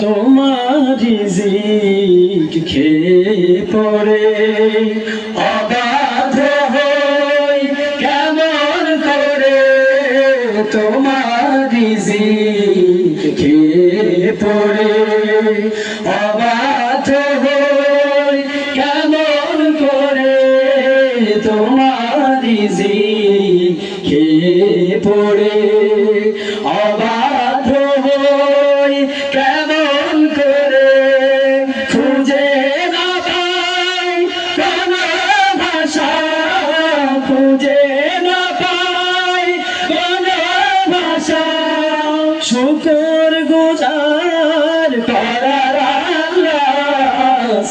তোমার রিজিক খেয়ে পড়ে। অবাধ হই কেমন করে? তোমার রিজিক খেয়ে পড়ে। অবাধ হই খেয়ে পড়ে? অবাধ হই কেমন করে? খুঁজে না পাই, কোন ভাষা? খুঁজে না পাই, কোন ভাষা? শুকর গুজার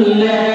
الله